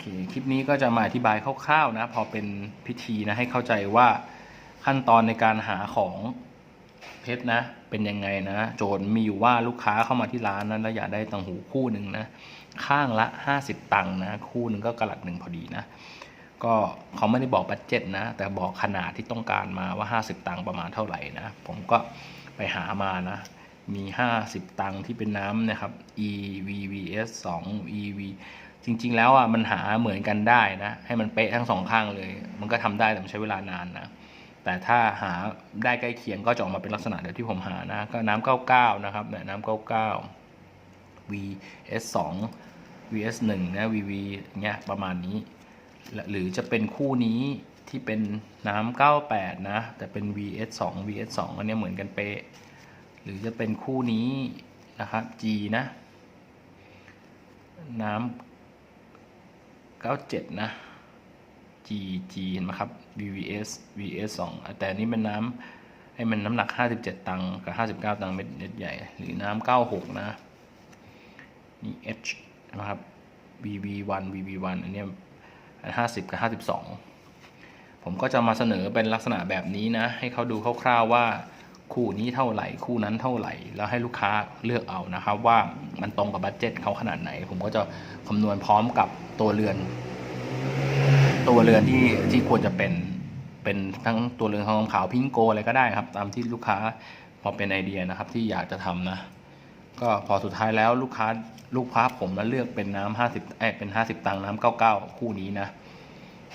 เค คลิปนี้ก็จะมาอธิบายคร่าวๆนะ พอเป็นพิธีนะ ให้เข้าใจว่าขั้นตอนในการหาของเพชรนะ เป็นยังไงนะ โจทย์มีอยู่ว่าลูกค้าเข้ามาที่ร้านนั้นแล้วอยากได้ตังหูคู่หนึ่งนะ ข้างละ 50 ตังค์นะ คู่หนึ่งก็กระลัดหนึ่งพอดีนะ ก็เขาไม่ได้บอกบัตเจ็ตนะ แต่บอกขนาดที่ต้องการมาว่า 50 ตังค์ประมาณเท่าไหร่นะ ผมก็ไปหามานะมี 50 ตังค์ที่เป็นน้ำนะครับ EVVS 2 EV จริง ๆ แล้วอะมันหาเหมือนกันได้นะ ให้มันเป๊ะทั้งสองข้างเลย มันก็ทำได้แต่มันใช้เวลานานนะ แต่ถ้าหาได้ใกล้เคียงก็จะออกมาเป็นลักษณะเดียวที่ผมหานะก็น้ำ99นะครับเนี่ยน้ำ99 VS 2 VS 1นะ VV เงี้ยประมาณนี้ หรือจะเป็นคู่นี้ที่เป็นน้ำ98 นะ แต่เป็น VS 2 VS 2อันนี้เหมือนกันเป๊ะ หรือจะเป็นคู่นี้นะครับ G นะ น้ำ 97 นะ G G เห็นไหมครับ VVS VS 2 แต่อันนี้เป็นน้ำให้มันน้ำหนัก 57 ตังค์กับ 59 ตังค์เม็ดเม็ดใหญ่ หรือน้ำ 96 นะ นี่ H นะครับ VV1 VV1 อันนี้ย50 กับ 52 ผมก็จะมาเสนอเป็นลักษณะแบบนี้นะ ให้เขาดูคร่าวๆว่า คู่นี้เท่าไหร่คู่นั้นเท่าไหร่ แล้วให้ลูกค้าเลือกเอานะครับว่ามันตรงกับบัตเจ็ตเขาขนาดไหน ผมก็จะคำนวณพร้อมกับตัวเรือน ตัวเรือนที่ที่ควรจะเป็นเป็นทั้งตัวเรือนทองขาวพิงโกอะไรก็ได้ครับ ตามที่ลูกค้าพอเป็นไอเดียนะครับที่อยากจะทำนะ ก็พอสุดท้ายแล้วลูกค้าลูกค้าผมมาเลือกเป็นน้ำห้าสิบเอ้เป็นห้าสิบตังค์น้ำเก้าเก้าคู่นี้นะ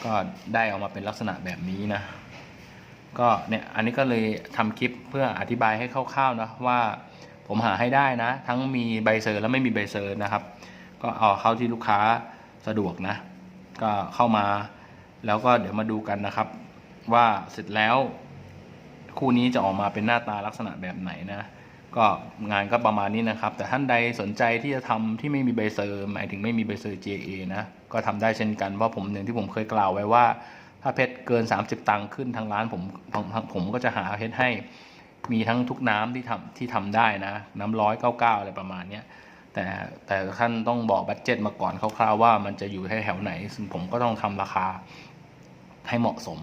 ก็ได้ออกมาเป็นลักษณะแบบนี้นะ ก็เนี่ยอันนี้ก็เลยทำคลิปเพื่ออธิบายให้คร่าวๆนะว่าผมหาให้ได้นะ ทั้งมีใบเซอร์และไม่มีใบเซอร์นะครับ ก็เอาเข้าที่ลูกค้าสะดวกนะ ก็เข้ามาแล้วก็เดี๋ยวมาดูกันนะครับ ว่าเสร็จแล้ว คู่นี้จะออกมาเป็นหน้าตาลักษณะแบบไหนนะ ก็งานก็ประมาณนี้นะครับ แต่ท่านใดสนใจที่จะทำที่ไม่มีใบเซอร์หมายถึงไม่มีใบเซอร์ JA นะก็ทำได้เช่นกันเพราะผมอย่งที่ผมเคยกล่าวไว้ว่า ถ้าเพชรเกิน 30 ตังค์ขึ้นทางร้านผมผมผมก็จะหาเพชรให้มีทั้งทุกน้ำที่ทำที่ทำได้นะ น้ำร้อยเก้าเก้าอะไรประมาณเนี้ยแต่แต่ท่านต้องบอกบัตเจ็ตมาก่อนคร่าวๆว่ามันจะอยู่แถวไหน ซึ่งผมก็ต้องทำราคาให้เหมาะสม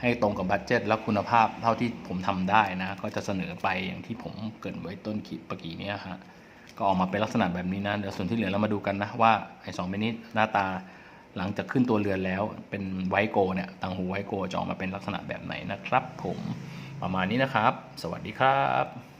ให้ตรงกับบัตเจ็ตและคุณภาพเท่าที่ผมทำได้นะ ก็จะเสนอไปอย่างที่ผมเกินไว้ต้นคลิปเมื่อกี้เนี้ยฮะก็ออกมาเป็นลักษณะแบบนี้นะ เดี๋ยวส่วนที่เหลือเรามาดูกันนะว่าไอ้สองเมนี้หน้าตา หลังจากขึ้นตัวเรือนแล้วเป็นไวโกเนี่ยต่างหูไวโกจะออกมาเป็นลักษณะแบบไหนนะครับ ผมประมาณนี้นะครับ สวัสดีครับ